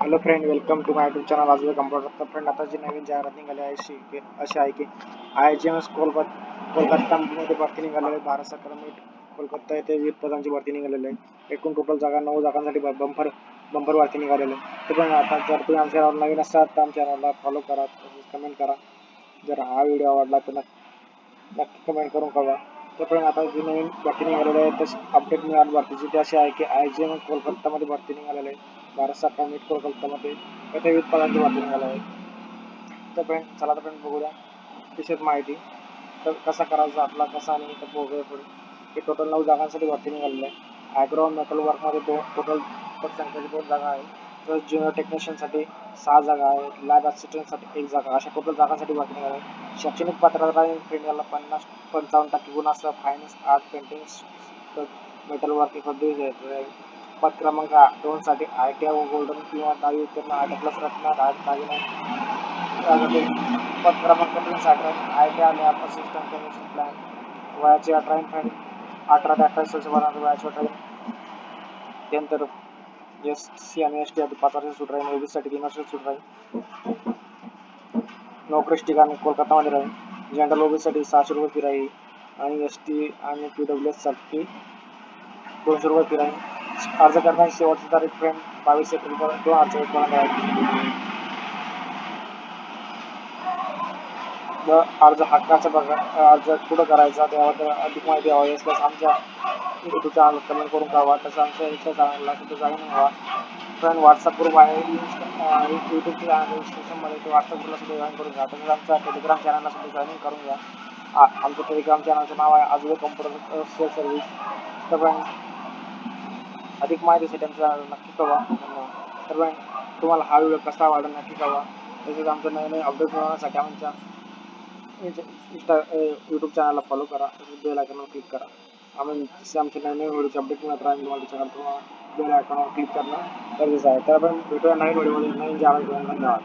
Hello friend welcome to my YouTube channel आज computer तर friend आता जी नवीन जाहिरात निघाली आहे अशी अशी आहे की I G M S Kolkata कोलकातामध्ये भरती निघालेली आहे भारत सरकार कोलकाता येथे विविध पदांची भरती निघालेली आहे. एकूण टोटल जागा नऊ जागांसाठी बंपर बंपर भरती निघालेली आहे. तर पण आता जर तुम्ही आमच्या चॅनल नवीन असाल तर आमच्या चॅनलला फॉलो करा तसेच कमेंट करा. जर हा व्हिडिओ आवडला तर नक्की नक्की कमेंट करून कळवा. तर पण आता जी नवीन भरती निघालेली आहे तशी अपडेट मिळाली भरतीची. ती अशी आहे की आय जी एम एस कोलकातामध्ये भरती निघालेली आहे. भारत सरकार मीट कोलकातामध्ये येथे विविध पदांची भरती निघाली आहे. तर फ्रेंड चला तर फ्रेंड बघूया. विशेष माहिती. तर कसा करायचा आपला कसा आणि तर बघूया पुढे. हे टोटल नऊ जागांसाठी भरती निघालेलं आहे. ॲग्रो मेटल वर्कमध्ये दोन टोटल संख्येची दोन जागा आहे तर ज्युनियर टेक्निशियनसाठी सहा जागा आहेत. लॅब असिस्टंटसाठी एक जागा. अशा टोटल जागांसाठी भरती निघाली शैक्षणिक पात्रता फ्रेंड याला पन्नास पंचावन्न टक्के गुण असतात. Finance art painting metal working पद्धती पद क्रमांक दोन साठी आय टी आय गोल्डन किंवा दहावी उत्तीर्ण आठ प्लस रत्न आय दागिने त्यासाठी पद क्रमांक तीन साठी I T I lab assistant commission plan वयाची अठरा फ्रेंड अठरा ते अठ्ठावीस वर्ष वर्षापर्यंत वयाची अठरा त्यानंतर एस सी आणि एस टी आधी पाच वर्ष सूट राहील ओबीसाठी तीन वर्ष सूट राहील नोकरीस ठिकाणी कोलकातामध्ये राहील जनरल ओबीसाठी सहाशे रुपये फी राहील. आणि एस टी आणि पी डब्ल्यू एससाठी दोनशे रुपये फी राहील. अर्ज करण्याची शेवटची तारीख फ्रेम बावीस एप्रिलपर्यंत किंवा अर्ज पर्यंत आहे. अर्ज हक्काचा बघा अर्ज कुठं करायचा त्याबद्दल अधिक माहिती हवी असल्यास आमच्या युट्यूब चॅनल कमेंट करून कळवा. तसं आमच्या इन्स्टा चॅनलला तिथे जॉईन हवा फ्रेंड व्हॉट्सअप ग्रुप आहे. युट्यूब चॅनल रजिस्ट्रेशनमध्ये ते व्हॉट्सअप ग्रुपला सुद्धा जॉईन करून घ्या. तसंच आमच्या टेलिग्राम चॅनलला सुद्धा जॉईन करून घ्या. आमच्या टेलिग्राम चॅनलचं नाव आहे आजवे कम्प्युटर सेल सर्व्हिस तर फ्रेंड अधिक माहितीसाठी आमचा नक्की कळवा धन्यवाद. तुम्हाला हा व्हिडिओ कसा वाटला नक्की कळवा. तसेच आमच्या नवीन नवीन अपडेट मिळवण्यासाठी आमच्या इंस्टा यूट्यूब चॅनलला फॉलो करा. तसेच बेल आयकॉनवर क्लिक करा. आम्ही जसे आमचे नवीन नवीन व्हिडिओचे अपडेट मिळत राहील तुम्हाला चॅनल तुम्हाला बेल आयकॉनवर क्लिक करणं गरजेचं आहे. तर आपण भेटूया नवीन व्हिडिओमध्ये नवीन चॅनल धन्यवाद.